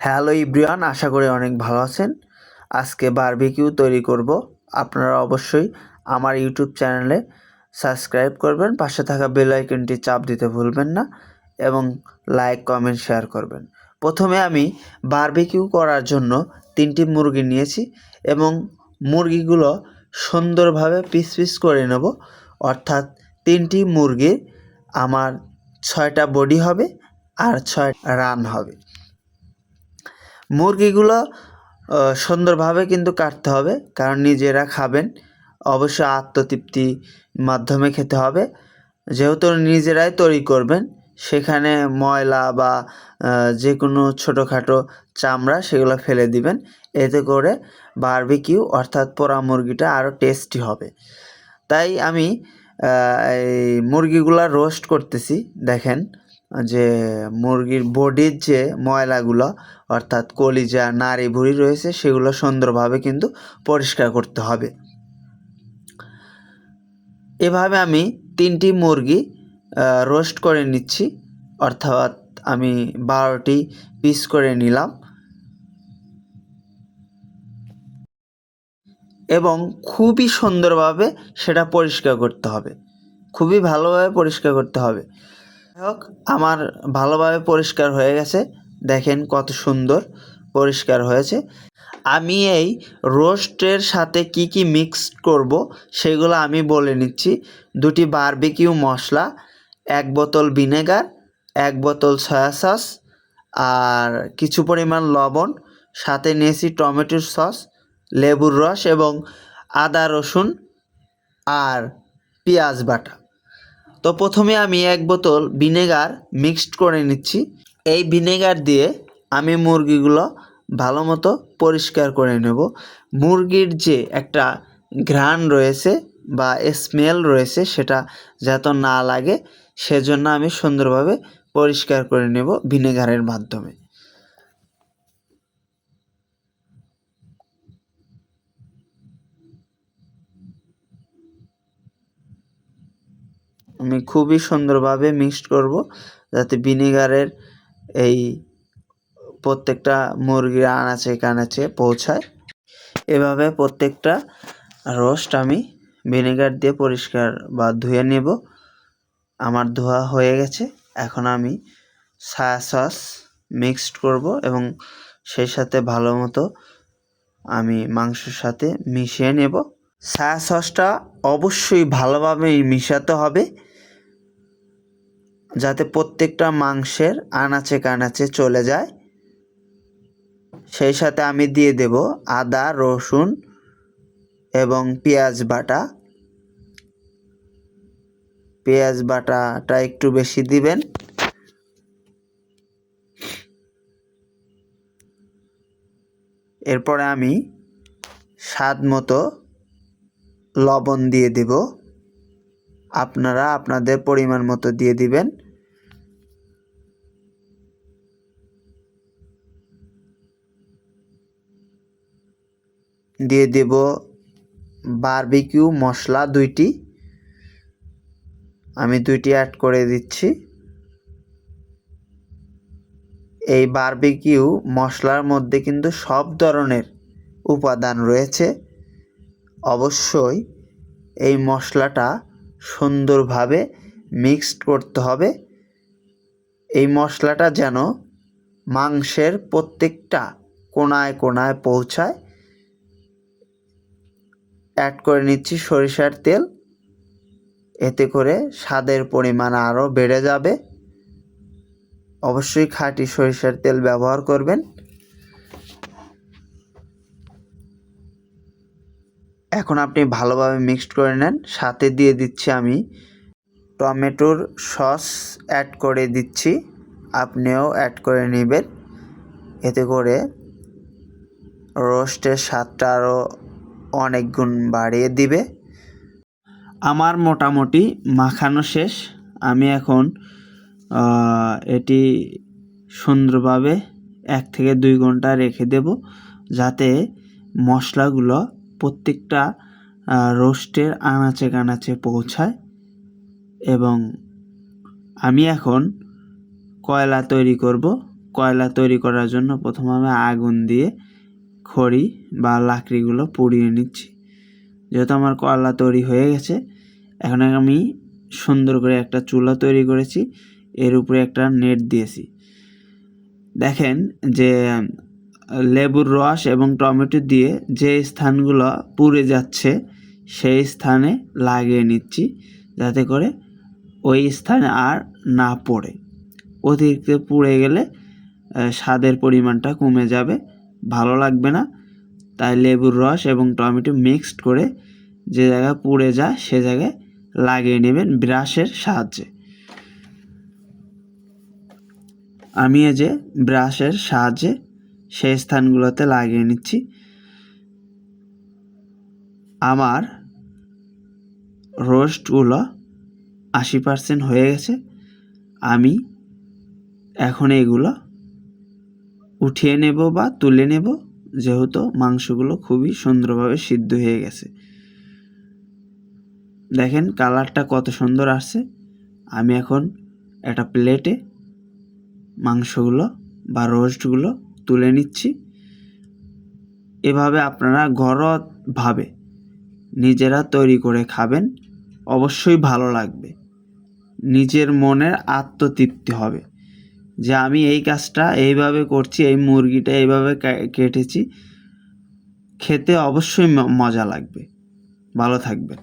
Hello ইব্রিয়ান আশা করি অনেক ভালো আছেন। আজকে বারবিকিউ তৈরি করব। আপনারা অবশ্যই আমার ইউটিউব চ্যানেলে সাবস্ক্রাইব করবেন, পাশে থাকা বেল আইকনটি চাপ দিতে ভুলবেন না এবং লাইক কমেন্ট শেয়ার করবেন। প্রথমে আমি বারবিকিউ করার জন্য তিনটি মুরগি নিয়েছি এবং মুরগিগুলো সুন্দরভাবে পিস পিস করে নেব। অর্থাৎ তিনটি মুরগির আমার ছয়টা বডি হবে আর ছয় রান হবে। মুরগিগুলো সুন্দরভাবে কিন্তু কাটতে হবে, কারণ নিজেরা খাবেন। অবশ্যই আত্মতৃপ্তি মাধ্যমে খেতে হবে। যেহেতু নিজেরাই তৈরি করবেন, সেখানে ময়লা বা যে কোনো ছোটোখাটো চামড়া সেগুলো ফেলে দিবেন। এতে করে বারবিকিউ অর্থাৎ পোড়া মুরগিটা আরও টেস্টি হবে। তাই আমি এই মুরগিগুলা রোস্ট করতেছি, দেখেন। যে মুরগির বডির যে ময়লাগুলো, অর্থাৎ কলিজা নাড়ি ভুড়ি রয়েছে, সেগুলো সুন্দরভাবে কিন্তু পরিষ্কার করতে হবে। এভাবে আমি তিনটি মুরগি রোস্ট করে নিচ্ছি। অর্থাৎ আমি বারোটি পিস করে নিলাম। এবং খুবই সুন্দরভাবে সেটা পরিষ্কার করতে হবে। খুবই ভালোভাবে পরিষ্কার করতে হবে। হোক আমার ভালোভাবে পরিষ্কার হয়ে গেছে। দেখেন কত সুন্দর পরিষ্কার হয়েছে। আমি এই রোস্টের সাথে কি কি মিক্স করব সেগুলো আমি বলে নিচ্ছি। দুটি বারবিকিউ মশলা, এক বোতল ভিনেগার, এক বোতল সয়া সস আর কিছু পরিমাণ লবণ, সাথে নিয়েছি টমেটোর সস, লেবুর রস এবং আদা রসুন আর পেঁয়াজ বাটা। তো প্রথমে আমি এক বোতল ভিনেগার মিক্সড করে নিচ্ছি। এই ভিনেগার দিয়ে আমি মুরগিগুলো ভালো মতো পরিষ্কার করে নেব। মুরগির যে একটা ঘ্রাণ রয়েছে বা স্মেল রয়েছে সেটা যাতে না লাগে, সেজন্য আমি সুন্দরভাবে পরিষ্কার করে নেব ভিনেগারের মাধ্যমে। আমি খুবই সুন্দরভাবে মিক্সড করব, যাতে ভিনেগারের এই প্রত্যেকটা মুরগির আনাচে কানাচে পৌঁছায়। এভাবে প্রত্যেকটা রোস্ট আমি ভিনেগার দিয়ে পরিষ্কার বা ধুয়ে নেব। আমার ধোয়া হয়ে গেছে, এখন আমি সয়া সস মিক্সড করব এবং সেই সাথে ভালো মতো আমি মাংসের সাথে মিশিয়ে নেব। সয়া সসটা অবশ্যই ভালোভাবে মিশাতে হবে। যাতে প্রত্যেকটা মাংসের আনাচে কানাচে চলে যায়। সেই সাথে আমি দিয়ে দেব আদা, রসুন এবং পেঁয়াজ বাটা। পেঁয়াজ বাটাটা একটু বেশি দিবেন। এরপরে আমি স্বাদ মতো লবণ দিয়ে দেব। আপনারা আপনাদের পরিমাণ মতো দিয়ে দিবেন। দিয়ে দেব বারবিকিউ মশলা দুইটি। আমি দুইটি অ্যাড করে দিচ্ছি। এই বারবিকিউ মশলার মধ্যে কিন্তু সব ধরনের উপাদান রয়েছে। অবশ্যই এই মশলাটা সুন্দরভাবে মিক্সড করতে হবে। এই মশলাটা যেন মাংসের প্রত্যেকটা কোনায় কোনায় পৌঁছায়। অ্যাড করে নিচ্ছি সরিষার তেল। এতে করে স্বাদের পরিমাণ আরও বেড়ে যাবে। অবশ্যই খাঁটি সরিষার তেল ব্যবহার করবেন। এখন আপনি ভালোভাবে মিক্সড করে নেন। সাথে দিয়ে দিচ্ছি আমি টমেটোর সস অ্যাড করে দিচ্ছি। আপনিও অ্যাড করে নেবেন। এতে করে রোস্টের স্বাদটা আরও অনেক গুণ বাড়িয়ে দিবে। আমার মোটামুটি মাখানো শেষ। আমি এখন এটি সুন্দরভাবে এক থেকে দুই ঘণ্টা রেখে দেব যাতে মশলাগুলো প্রত্যেকটা রোস্টের আনাচে কানাচে পৌঁছায় এবং আমি এখন কয়লা তৈরি করব। কয়লা তৈরি করার জন্য প্রথমে আমি আগুন দিয়ে খড়ি বা লাকড়িগুলো পুড়িয়ে নিচ্ছি। যেহেতু আমার কয়লা তৈরি হয়ে গেছে, এখন আমি সুন্দর করে একটা চুলা তৈরি করেছি, এর উপরে একটা নেট দিয়েছি। দেখেন যে, লেবুর রস এবং টমেটো দিয়ে যে স্থানগুলো পুড়ে যাচ্ছে, সেই স্থানে লাগিয়ে নিচ্ছি, যাতে করে ওই স্থানে আর না পড়ে। অতিরিক্ত পুড়ে গেলে স্বাদের পরিমাণটা কমে যাবে। ভালো লাগবে না। তাই লেবুর রস এবং টমেটো মিক্সড করে যে জায়গায় পুড়ে যায়, সে জায়গায় লাগিয়ে নেবেন ব্রাশের সাহায্যে। আমি এই যে ব্রাশের সাহায্যে সেই স্থানগুলোতে লাগিয়ে নিচ্ছি। আমার রোস্টগুলো আশি পার্সেন্ট হয়ে গেছে। আমি এখন এগুলো উঠিয়ে নেব বা তুলে নেব, যেহেতু মাংসগুলো খুবই সুন্দরভাবে সিদ্ধ হয়ে গেছে। দেখেন কালারটা কত সুন্দর আসছে। আমি এখন একটা প্লেটে মাংসগুলো বা রোস্টগুলো তুলে নিচ্ছি। এভাবে আপনারা ঘরোয়াভাবে নিজেরা তৈরি করে খাবেন, অবশ্যই ভালো লাগবে। নিজের মনের আত্মতৃপ্তি হবে। যে আমি এই কাজটা এইভাবে করছি, এই মুরগিটা এইভাবে কেটেছি। খেতে অবশ্যই মজা লাগবে। ভালো থাকবেন।